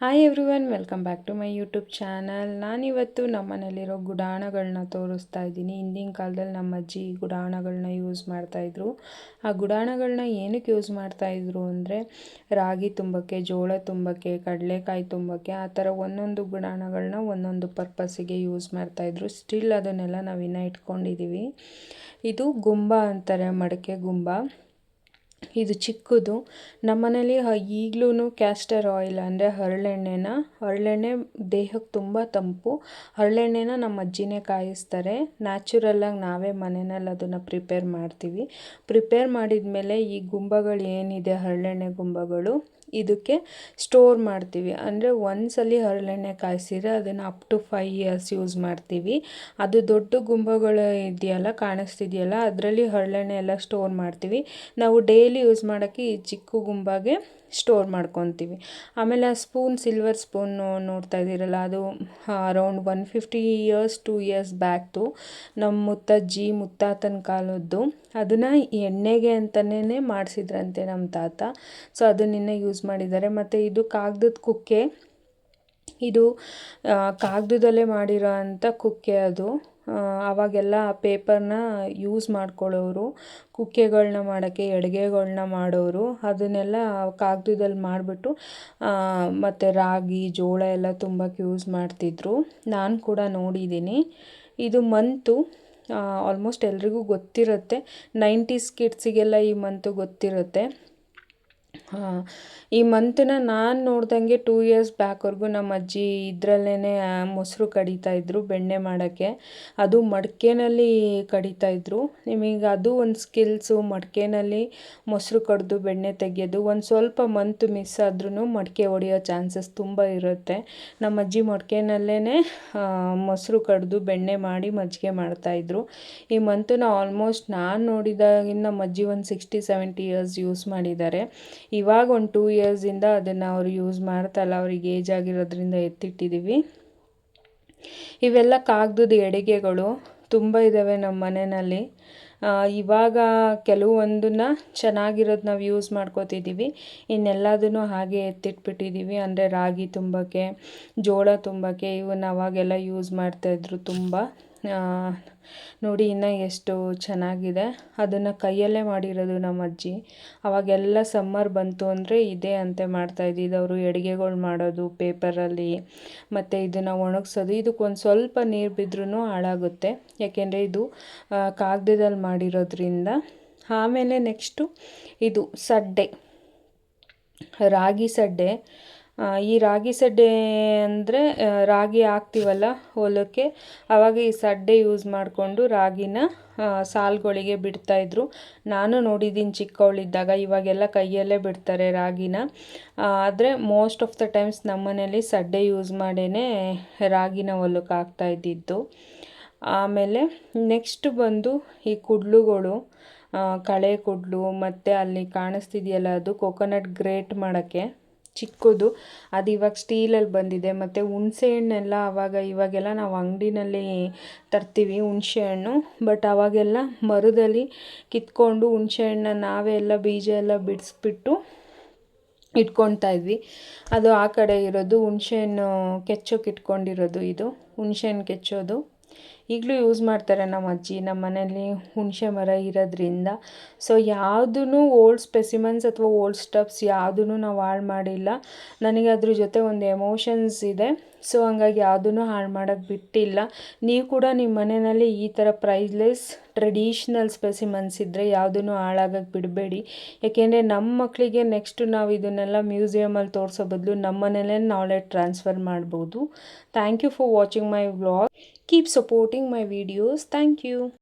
Hi everyone welcome back to my YouTube channel ನಾನಿವತ್ತು ನಮ್ಮ ಮನೇಲಿರೋ ಗುಡಾಣಗಳನ್ನ ತೋರಿಸ್ತಾ ಇದ್ದೀನಿ. ಹಿಂದಿನ ಕಾಲದಲ್ಲಿ ನಮ್ಮ ಅಜ್ಜಿ ಗುಡಾಣಗಳನ್ನ ಯೂಸ್ ಮಾಡ್ತಾಯಿದ್ರು ಆ ಗುಡಾಣಗಳನ್ನ ಏನಕ್ಕೆ ಯೂಸ್ ಮಾಡ್ತಾಯಿದ್ರು ಅಂದರೆ ರಾಗಿ ತುಂಬಕ್ಕೆ, ಜೋಳ ತುಂಬಕ್ಕೆ, ಕಡಲೆಕಾಯಿ ತುಂಬಕ್ಕೆ ಆ ಥರ ಒಂದೊಂದು ಗುಡಾಣಗಳನ್ನ ಒಂದೊಂದು ಪರ್ಪಸ್ಸಿಗೆ ಯೂಸ್ ಮಾಡ್ತಾಯಿದ್ರು ಸ್ಟಿಲ್ ಅದನ್ನೆಲ್ಲ ನಾವು ಇಟ್ಕೊಂಡಿದ್ದೀವಿ ಇದು ಗುಂಬ ಅಂತಾರೆ, ಮಡಕೆ ಗುಂಬ. ಇದು ಚಿಕ್ಕದು. ನಮ್ಮನೇಲಿ ಈಗಲೂ ಕ್ಯಾಸ್ಟರ್ ಆಯಿಲ್ ಅಂದರೆ ಹರಳೆಣ್ಣೆನ. ಹರಳೆಣ್ಣೆ ದೇಹಕ್ಕೆ ತುಂಬ ತಂಪು. ಹರಳೆಣ್ಣೆನ ನಮ್ಮ ಅಜ್ಜಿನೇ ಕಾಯಿಸ್ತಾರೆ. ನ್ಯಾಚುರಲ್ಲಾಗಿ ನಾವೇ ಮನೆಯಲ್ಲಿ ಅದನ್ನು ಪ್ರಿಪೇರ್ ಮಾಡ್ತೀವಿ. ಪ್ರಿಪೇರ್ ಮಾಡಿದ ಮೇಲೆ ಈ ಗುಂಬಗಳು ಏನಿದೆ, ಹರಳೆಣ್ಣೆ ಗುಂಬಗಳು, ಇದಕ್ಕೆ ಸ್ಟೋರ್ ಮಾಡ್ತೀವಿ. ಅಂದರೆ ಒಂದ್ಸಲಿ ಹರಳೆಣ್ಣೆ ಕಾಯಿಸಿದ್ರೆ ಅದನ್ನು up to five years use ಮಾಡ್ತೀವಿ. ಅದು ದೊಡ್ಡ ಗುಂಬಗಳು ಇದೆಯಲ್ಲ, ಕಾಣಿಸ್ತಿದೆಯಲ್ಲ, ಅದರಲ್ಲಿ ಹರಳೆಣ್ಣೆ ಎಲ್ಲ ಸ್ಟೋರ್ ಮಾಡ್ತೀವಿ. ನಾವು ಡೈಲಿ ಯೂಸ್ ಮಾಡೋಕ್ಕೆ ಈ ಚಿಕ್ಕ ಗುಂಬಾಗೆ ಸ್ಟೋರ್ ಮಾಡ್ಕೊತೀವಿ. ಆಮೇಲೆ ಆ ಸ್ಪೂನ್, ಸಿಲ್ವರ್ ಸ್ಪೂನು ನೋಡ್ತಾ ಇದ್ದೀರಲ್ಲ, ಅದು around one fifty years, two years ಬ್ಯಾಕ್ದು. ನಮ್ಮ ಮುತ್ತಜ್ಜಿ ಮುತ್ತಾತನ ಕಾಲದ್ದು. ಅದನ್ನು ಎಣ್ಣೆಗೆ ಅಂತಲೇ ಮಾಡಿಸಿದ್ರಂತೆ ನಮ್ಮ ತಾತ. ಸೊ ಅದನ್ನ ಯೂಸ್ ಮಾಡಿದ್ದಾರೆ. ಮತ್ತು ಇದು ಕಾಗದದ ಕುಕ್ಕೆ. ಇದು ಕಾಗದದಲ್ಲೇ ಮಾಡಿರೋ ಅಂಥ ಕುಕ್ಕೆ ಅದು. ಆವಾಗೆಲ್ಲ ಪೇಪರ್ನ ಯೂಸ್ ಮಾಡ್ಕೊಳ್ಳೋರು ಕುಕ್ಕೆಗಳನ್ನ ಮಾಡೋಕ್ಕೆ ಅಡುಗೆಗಳ್ನ ಮಾಡೋರು, ಅದನ್ನೆಲ್ಲ ಕಾಗದದಲ್ಲಿ ಮಾಡಿಬಿಟ್ಟು ಮತ್ತು ರಾಗಿ, ಜೋಳ ಎಲ್ಲ ತುಂಬಕ್ಕೆ ಯೂಸ್ ಮಾಡ್ತಿದ್ರು. ನಾನು ಕೂಡ ನೋಡಿದ್ದೀನಿ. ಇದು ಮಂತು ಆಲ್ಮೋಸ್ಟ್ ಎಲ್ರಿಗೂ ಗೊತ್ತಿರುತ್ತೆ. ನೈಂಟೀಸ್ ಕಿಡ್ಸಿಗೆಲ್ಲ ಈ ಮಂತು ಗೊತ್ತಿರುತ್ತೆ. ಈ ಮಂತನ್ನು ನಾನು ನೋಡ್ದಂಗೆ ಟೂ ಇಯರ್ಸ್ ಬ್ಯಾಕ್ವರೆಗೂ ನಮ್ಮ ಅಜ್ಜಿ ಇದರಲ್ಲೇ ಮೊಸರು ಕಡಿತಾ ಇದ್ದರು ಬೆಣ್ಣೆ ಮಾಡೋಕ್ಕೆ. ಅದು ಮಡಿಕೆನಲ್ಲಿ ಇದ್ದರು ನಿಮಗೆ ಅದು ಒಂದು ಸ್ಕಿಲ್ಸು ಮಡಿಕೆನಲ್ಲಿ ಮೊಸರು ಕಡಿದು ಬೆಣ್ಣೆ ತೆಗೆಯೋದು ಒಂದು ಸ್ವಲ್ಪ ಮಂತು ಮಿಸ್ ಆದ್ರೂ ಮಡಿಕೆ ಒಡೆಯೋ ಚಾನ್ಸಸ್ ತುಂಬ ಇರುತ್ತೆ. ನಮ್ಮ ಅಜ್ಜಿ ಮಡಿಕೆನಲ್ಲೇ ಮೊಸರು ಕಡಿದು ಬೆಣ್ಣೆ ಮಾಡಿ ಮಜ್ಜಿಗೆ ಮಾಡ್ತಾಯಿದ್ರು ಈ ಮಂತನ್ನು ಆಲ್ಮೋಸ್ಟ್ ನಾನು ನೋಡಿದಾಗಿಂದ ನಮ್ಮ ಅಜ್ಜಿ ಒಂದು ಸಿಕ್ಸ್ಟಿ ಸೆವೆಂಟಿ ಇಯರ್ಸ್ ಯೂಸ್ ಮಾಡಿದ್ದಾರೆ. ಇವಾಗ ಒಂದು ಟೂ ಇಯರ್ಸಿಂದ ಅದನ್ನು ಅವರು ಯೂಸ್ ಮಾಡ್ತಾಯಿಲ್ಲ ಅವ್ರಿಗೆ ಏಜ್ ಆಗಿರೋದ್ರಿಂದ ಎತ್ತಿಟ್ಟಿದ್ದೀವಿ ಇವೆಲ್ಲ ಕಾಗದದ ಎಡಿಗೆಗಳು ತುಂಬ ಇದ್ದಾವೆ ನಮ್ಮ ಮನೆಯಲ್ಲಿ. ಇವಾಗ ಕೆಲವೊಂದನ್ನ ಚೆನ್ನಾಗಿರೋದು ನಾವು ಯೂಸ್ ಮಾಡ್ಕೋತಿದ್ದೀವಿ ಇನ್ನೆಲ್ಲದನ್ನು ಹಾಗೆ ಎತ್ತಿಟ್ಬಿಟ್ಟಿದ್ದೀವಿ ಅಂದರೆ ರಾಗಿ ತುಂಬಕ್ಕೆ, ಜೋಳ ತುಂಬಕ್ಕೆ ಇವನ್ನ ಅವಾಗೆಲ್ಲ ಯೂಸ್ ಮಾಡ್ತಾಯಿದ್ರು ತುಂಬ. ನೋಡಿ, ಇನ್ನೂ ಎಷ್ಟು ಚೆನ್ನಾಗಿದೆ. ಅದನ್ನು ಕೈಯಲ್ಲೇ ಮಾಡಿರೋದು ನಮ್ಮ ಅಜ್ಜಿ. ಅವಾಗೆಲ್ಲ ಸಮ್ಮರ್ ಬಂತು ಅಂದರೆ ಇದೇ ಅಂತೆ ಮಾಡ್ತಾಯಿದ್ದಿದ್ದು ಅವರು ಅಡುಗೆಗಳು ಮಾಡೋದು ಪೇಪರಲ್ಲಿ ಮತ್ತು ಇದನ್ನು ಒಣಗಿಸೋದು. ಇದಕ್ಕೊಂದು ಸ್ವಲ್ಪ ನೀರು ಬಿದ್ದರೂ ಹಾಳಾಗುತ್ತೆ. ಯಾಕೆಂದರೆ ಇದು ಕಾಗದದಲ್ಲಿ ಮಾಡಿರೋದ್ರಿಂದ. ಆಮೇಲೆ ನೆಕ್ಸ್ಟು ಇದು ಸಡ್ಡೆ. ರಾಗಿ ಸಡ್ಡೆ. ಈ ರಾಗಿ ಸಡ್ಡೆ ಅಂದರೆ ರಾಗಿ ಹಾಕ್ತೀವಲ್ಲ ಹೊಲಕ್ಕೆ ಆವಾಗ ಈ ಸಡ್ಡೆ ಯೂಸ್ ಮಾಡಿಕೊಂಡು ರಾಗಿನ ಸಾಲುಗಳಿಗೆ ಬಿಡ್ತಾಯಿದ್ರು ನಾನು ನೋಡಿದ್ದೀನಿ ಚಿಕ್ಕವಳಿದ್ದಾಗ, ಇವಾಗೆಲ್ಲ ಕೈಯಲ್ಲೇ ಬಿಡ್ತಾರೆ ರಾಗಿನ. ಆದರೆ ಮೋಸ್ಟ್ ಆಫ್ ದ ಟೈಮ್ಸ್ ನಮ್ಮನೇಲಿ ಸಡ್ಡೆ ಯೂಸ್ ಮಾಡೇ ರಾಗಿನ ಹೊಲಕ್ಕೆ ಹಾಕ್ತಾಯಿದ್ದಿದ್ದು ಆಮೇಲೆ ನೆಕ್ಸ್ಟ್ ಬಂದು ಈ ಕುಡ್ಲುಗಳು ಕಳೆ ಕುಡ್ಲು, ಮತ್ತು ಅಲ್ಲಿ ಕಾಣಿಸ್ತಿದೆಯಲ್ಲ ಅದು ಕೊಕೊನಟ್ ಗ್ರೇಟ್ ಮಾಡೋಕ್ಕೆ. ಚಿಕ್ಕದು, ಅದು ಇವಾಗ ಸ್ಟೀಲಲ್ಲಿ ಬಂದಿದೆ. ಮತ್ತು ಹುಣಸೆ ಹಣ್ಣೆಲ್ಲ ಆವಾಗ ಇವಾಗೆಲ್ಲ ನಾವು ಅಂಗಡಿನಲ್ಲಿ ತರ್ತೀವಿ ಹುಣಸೆ ಹಣ್ಣು. ಬಟ್ ಆವಾಗೆಲ್ಲ ಮರದಲ್ಲಿ ಕಿತ್ಕೊಂಡು ಹುಣಸೆ ಹಣ್ಣನ್ನ ನಾವೇ ಎಲ್ಲ ಬೀಜ ಎಲ್ಲ ಬಿಡಿಸ್ಬಿಟ್ಟು ಇಟ್ಕೊತಾ ಇದ್ವಿ. ಅದು ಆ ಕಡೆ ಇರೋದು ಹುಣಸೆ ಹಣ್ಣು ಕೆಚ್ಚೋಕೆ ಇಟ್ಕೊಂಡಿರೋದು ಇದು. ಹುಣಸೆ ಹಣ್ಣು ಕೆಚ್ಚೋದು. ಈಗಲೂ ಯೂಸ್ ಮಾಡ್ತಾರೆ ನಮ್ಮ ಅಜ್ಜಿ, ನಮ್ಮ ಮನೇಲಿ ಹುಣಸೆ ಮರ ಇರೋದ್ರಿಂದ. ಸೊ ಯಾವುದೂ ಓಲ್ಡ್ ಸ್ಪೆಸಿಮನ್ಸ್ ಅಥವಾ ಓಲ್ಡ್ ಸ್ಟಪ್ಸ್ ಯಾವುದೂ ನಾವು ಹಾಳು ಮಾಡಿಲ್ಲ. ನನಗೆ ಅದ್ರ ಜೊತೆ ಒಂದು ಎಮೋಷನ್ಸ್ ಇದೆ. ಸೊ ಹಂಗಾಗಿ ಯಾವುದೂ ಹಾಳು ಮಾಡೋಕ್ಕೆ ಬಿಟ್ಟಿಲ್ಲ. ನೀವು ಕೂಡ ನಿಮ್ಮ ಮನೆಯಲ್ಲಿ ಈ ಥರ ಪ್ರೈಸ್ಲೆಸ್ ಟ್ರೆಡಿಷ್ನಲ್ ಸ್ಪೆಸಿಮನ್ಸ್ ಇದ್ದರೆ ಯಾವುದೂ ಹಾಳಾಗಕ್ಕೆ ಬಿಡಬೇಡಿ. ಯಾಕೆಂದರೆ ನಮ್ಮ ಮಕ್ಕಳಿಗೆ ನೆಕ್ಸ್ಟ್ ನಾವು ಇದನ್ನೆಲ್ಲ ಮ್ಯೂಸಿಯಮಲ್ಲಿ ತೋರಿಸೋ ಬದಲು ನಮ್ಮ ಮನೆಯಲ್ಲೇ ನಾಲೆಡ್ ಟ್ರಾನ್ಸ್ಫರ್ ಮಾಡ್ಬೋದು. Thank you for watching my vlog keep supporting my videos thank you